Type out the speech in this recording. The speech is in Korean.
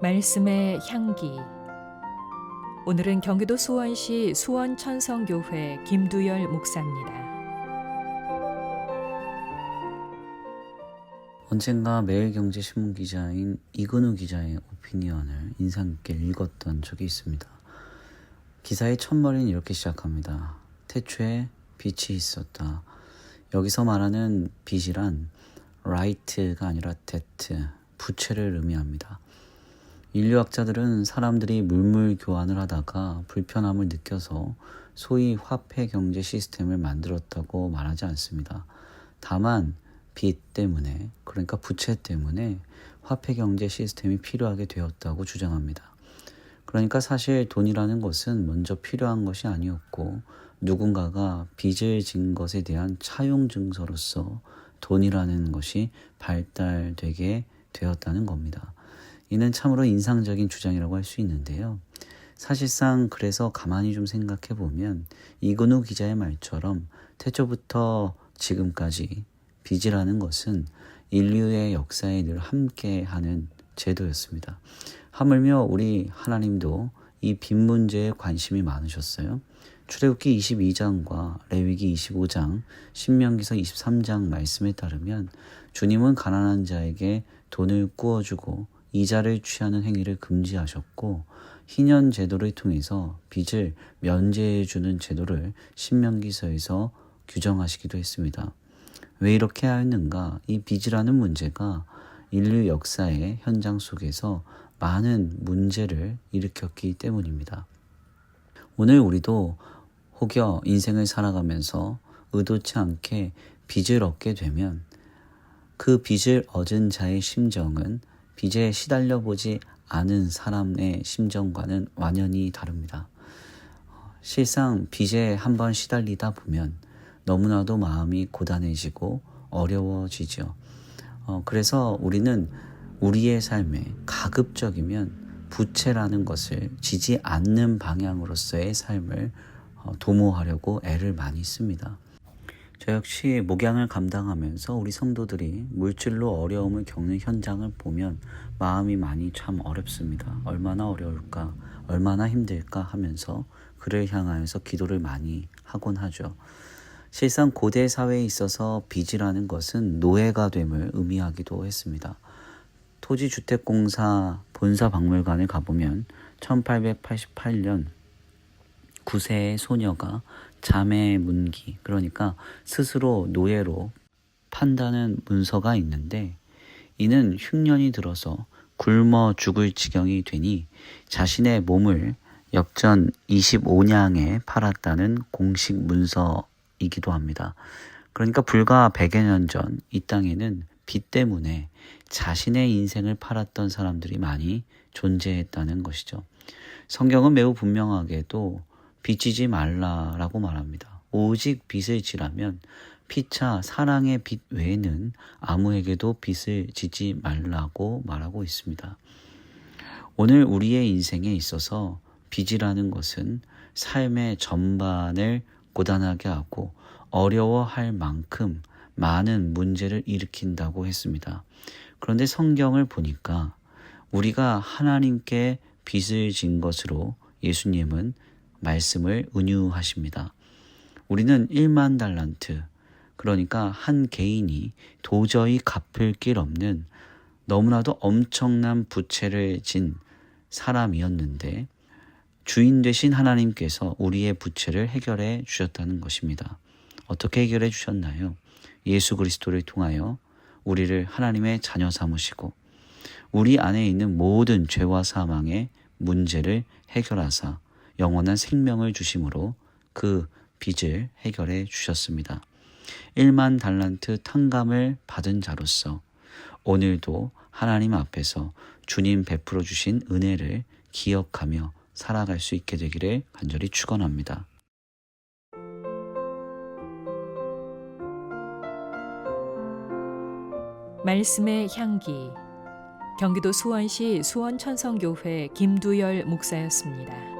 말씀의 향기. 오늘은 경기도 수원시 수원 천성교회 김두열 목사입니다. 언젠가 매일경제신문 기자인 이근우 기자의 오피니언을 인상 깊게 읽었던 적이 있습니다. 기사의 첫머리는 이렇게 시작합니다. 태초에 빛이 있었다. 여기서 말하는 빛이란 right가 아니라 that, 부채를 의미합니다. 인류학자들은 사람들이 물물 교환을 하다가 불편함을 느껴서 소위 화폐 경제 시스템을 만들었다고 말하지 않습니다. 다만 빚 때문에 그러니까 부채 때문에 화폐 경제 시스템이 필요하게 되었다고 주장합니다. 그러니까 사실 돈이라는 것은 먼저 필요한 것이 아니었고 누군가가 빚을 진 것에 대한 차용 증서로서 돈이라는 것이 발달되게 되었다는 겁니다. 이는 참으로 인상적인 주장이라고 할 수 있는데요. 사실상 그래서 가만히 좀 생각해 보면 이근우 기자의 말처럼 태초부터 지금까지 빚이라는 것은 인류의 역사에 늘 함께하는 제도였습니다. 하물며 우리 하나님도 이 빚 문제에 관심이 많으셨어요. 출애굽기 22장과 레위기 25장, 신명기서 23장 말씀에 따르면 주님은 가난한 자에게 돈을 꾸어주고 이자를 취하는 행위를 금지하셨고 희년 제도를 통해서 빚을 면제해 주는 제도를 신명기서에서 규정하시기도 했습니다. 왜 이렇게 하였는가? 이 빚이라는 문제가 인류 역사의 현장 속에서 많은 문제를 일으켰기 때문입니다. 오늘 우리도 혹여 인생을 살아가면서 의도치 않게 빚을 얻게 되면 그 빚을 얻은 자의 심정은 빚에 시달려 보지 않은 사람의 심정과는 완연히 다릅니다. 실상 빚에 한번 시달리다 보면 너무나도 마음이 고단해지고 어려워지죠. 어, 그래서 우리는 우리의 삶에 가급적이면 부채라는 것을 지지 않는 방향으로서의 삶을 어, 도모하려고 애를 많이 씁니다. 저 역시 목양을 감당하면서 우리 성도들이 물질로 어려움을 겪는 현장을 보면 마음이 많이 참 어렵습니다. 얼마나 어려울까, 얼마나 힘들까 하면서 그를 향하여서 기도를 많이 하곤 하죠. 실상 고대 사회에 있어서 빚이라는 것은 노예가 됨을 의미하기도 했습니다. 토지주택공사 본사 박물관에 가보면 1888년 9세의 소녀가 자매 문기, 그러니까 스스로 노예로 판다는 문서가 있는데 이는 흉년이 들어서 굶어 죽을 지경이 되니 자신의 몸을 역전 25냥에 팔았다는 공식 문서이기도 합니다. 그러니까 불과 100여 년 전 이 땅에는 빚 때문에 자신의 인생을 팔았던 사람들이 많이 존재했다는 것이죠. 성경은 매우 분명하게도 빚지지 말라라고 말합니다. 오직 빚을 지라면 피차 사랑의 빚 외에는 아무에게도 빚을 지지 말라고 말하고 있습니다. 오늘 우리의 인생에 있어서 빚이라는 것은 삶의 전반을 고단하게 하고 어려워할 만큼 많은 문제를 일으킨다고 했습니다. 그런데 성경을 보니까 우리가 하나님께 빚을 진 것으로 예수님은 말씀을 은유하십니다. 우리는 1만 달란트, 그러니까 한 개인이 도저히 갚을 길 없는 너무나도 엄청난 부채를 진 사람이었는데 주인 되신 하나님께서 우리의 부채를 해결해 주셨다는 것입니다. 어떻게 해결해 주셨나요? 예수 그리스도를 통하여 우리를 하나님의 자녀 삼으시고 우리 안에 있는 모든 죄와 사망의 문제를 해결하사 영원한 생명을 주심으로 그 빚을 해결해 주셨습니다. 1만 달란트 탕감을 받은 자로서 오늘도 하나님 앞에서 주님 베풀어 주신 은혜를 기억하며 살아갈 수 있게 되기를 간절히 축원합니다. 말씀의 향기. 경기도 수원시 수원천성교회 김두열 목사였습니다.